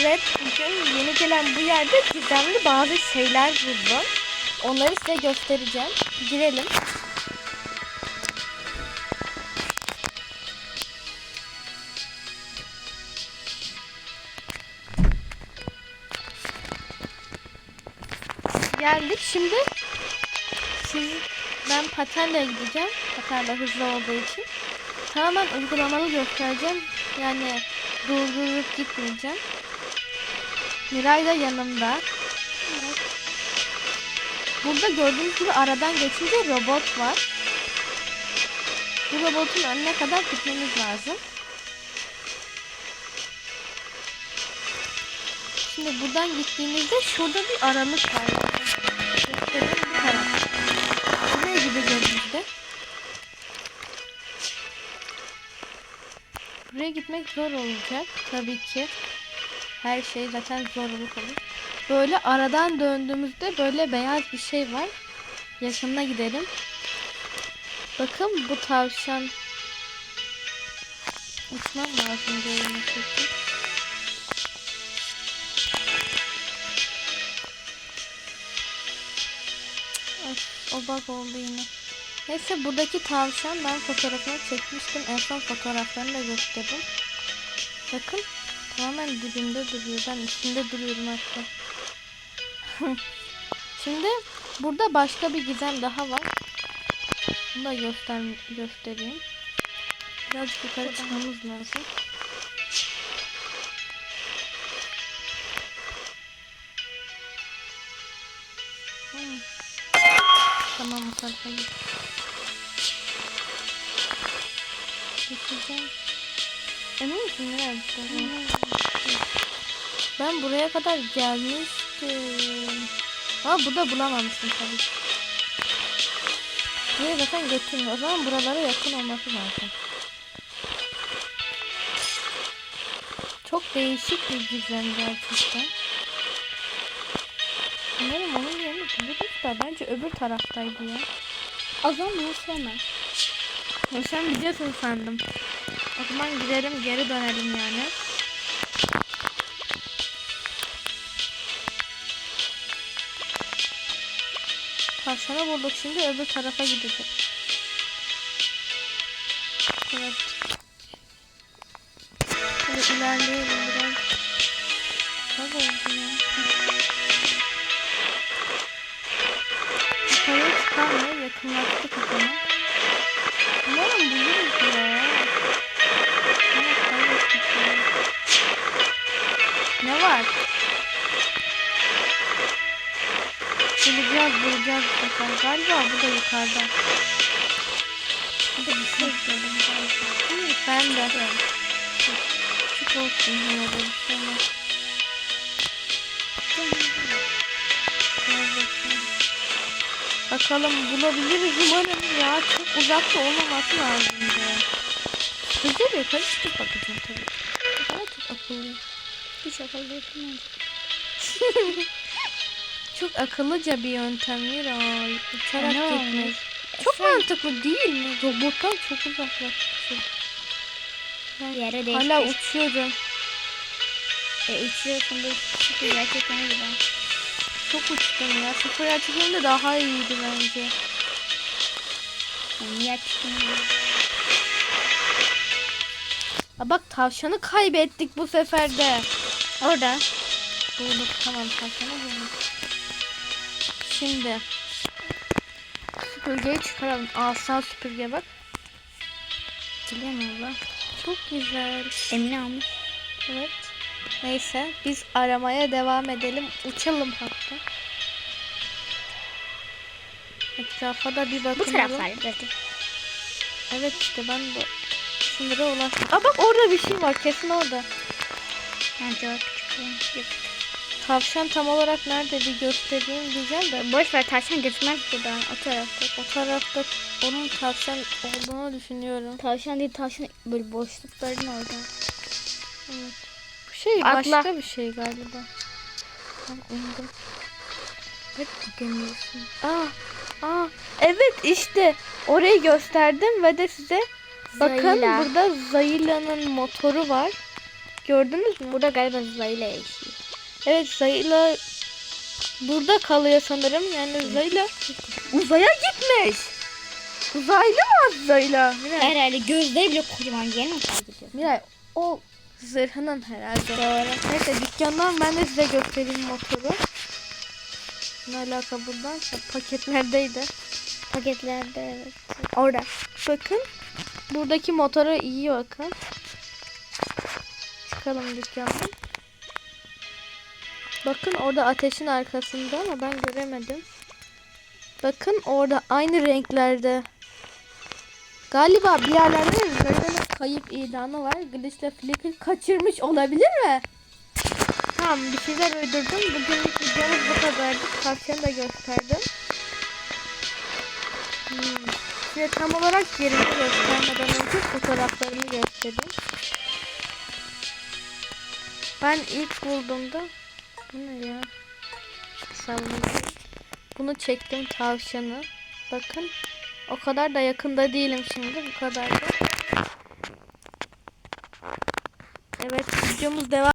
Evet bugün yeni gelen bu yerde gizemli bazı şeyler buldum. Onları size göstereceğim. Girelim. Geldik. Şimdi siz, ben patenle gideceğim. Patenle hızlı olduğu için. Tamamen uygulamalı göstereceğim. Yani durdurup gitmeyeceğim. Miray da yanımda. Burada gördüğünüz gibi aradan geçince robot var. Bu robotun önüne kadar gitmemiz lazım. Şimdi buradan gittiğimizde şurada bir aralık var. Buraya gideceğiz biz de. Buraya gitmek zor olacak tabii ki. Her şey zaten zorluk olur. Böyle aradan döndüğümüzde böyle beyaz bir şey var. Yakınına gidelim. Bakın bu tavşan. Uçmam lazım görünmek o bak oldu yine. Neyse buradaki tavşan ben fotoğrafını çekmiştim. En son fotoğraflarını da gösterdim. Bakın tamamen dibinde duruyor. Ben üstünde duruyorum hatta. Şimdi burada başka bir gizem daha var. Bunu da göster göstereyim. Biraz yukarı çıkmamız lazım. Hmm. Tamam bu tarafa git. Emin misin nerede? Ben buraya kadar gelmiştim. Ama burada bulamamıştım tabii. ki. Buraya zaten götürmüyor. O zaman buralara yakın olması lazım. Çok değişik bir gizem gerçekten. Umarım onun yerini buluruz da bence öbür taraftaydı ya. O zaman bunu sevmem. Ya sen biliyorsun sandım. O zaman gidelim geri dönelim yani. Tavşanı bulduk şimdi öbür tarafa gideceğiz. Evet. Şöyle ilerleyelim biraz. Bak oldu ya. Yukarıya çıkarmıyor yakınlaştık o zaman. Umarım buluruz ya. Bu sefer. Galiba bu da yukarıda. Bir de bir şey gördüm ben de. Küçük olsun yine de bir şey bakalım. Bulabiliriz umarım ya. Çok uzakta olmaması lazım ya. Hızlı bir yukarı çıkıp bakacağım tabii. Ama çok akıllı. Hiç akıllı yapamadım. Çok akıllıca bir yöntem Miray. Uçarak Ne gitmek. Çok Sen- mantıklı değil mi? Robottan çok uzaklaşmışsın. Yere değişti. Hala uçuyorum. E uçuyorsun bu sıkı gerçekten gibi. Çok uçtum ya. Sıfır açıklığında daha iyiydi bence. Gibi. Aa, bak tavşanı kaybettik bu sefer de. Orada. Bulduk tamam tavşanı bulduk. Şimdi süpürgeyi çıkaralım. Asal süpürge bak. Biliyor musun abla? Çok güzel. Emine almış. Evet. Neyse biz aramaya devam edelim. Uçalım hatta. Etrafa da bir Bu bakalım. taraflardaydı. Evet işte ben de sınıra ulaştım. Aa bak orada bir şey var kesin orada. Bence o küçük. Yok. Tavşan tam olarak nerede bir göstereyim diyeceğim de. Boş ver tavşan gözükmez buradan. O tarafta. O tarafta onun tavşan olduğunu düşünüyorum. Tavşan değil tavşan böyle boşlukların orada. Evet. Bu şey Atla. başka bir şey galiba. Ben unuttum. Hep gidemiyorsun. Aa, aa, evet işte orayı gösterdim ve de size bakın Zayla. burada Zayila'nın motoru var. Gördünüz mü? Burada galiba Zayla yaşıyor. Evet Zayla burada kalıyor sanırım. Yani Zayla uzaya gitmiş. Uzaylı mı Zayla? Herhalde gözleri bile kocaman kaydediyor? Miray o zırhının herhalde. Doğru. Neyse dükkandan ben de size göstereyim motoru. Ne alaka buradan? Paketlerdeydi. Paketlerde evet. Orada. Bakın. Buradaki motora iyi bakın. Çıkalım dükkandan. Bakın orada ateşin arkasında ama ben göremedim. Bakın orada aynı renklerde. Galiba bir yerlerde Zöyla'nın kayıp ilanı var. Glitch'le Flicker kaçırmış olabilir mi? Tamam bir şeyler uydurdum. Bugünlük videomuz bu kadardı. Tavşanı da gösterdim. Hmm. Size tam olarak yerini göstermeden önce fotoğraflarımı göstereyim. Ben ilk bulduğumda bu ne ya? Sallanıyor. Bunu çektim tavşanı. Bakın o kadar da yakında değilim şimdi bu kadar da. Evet videomuz devam.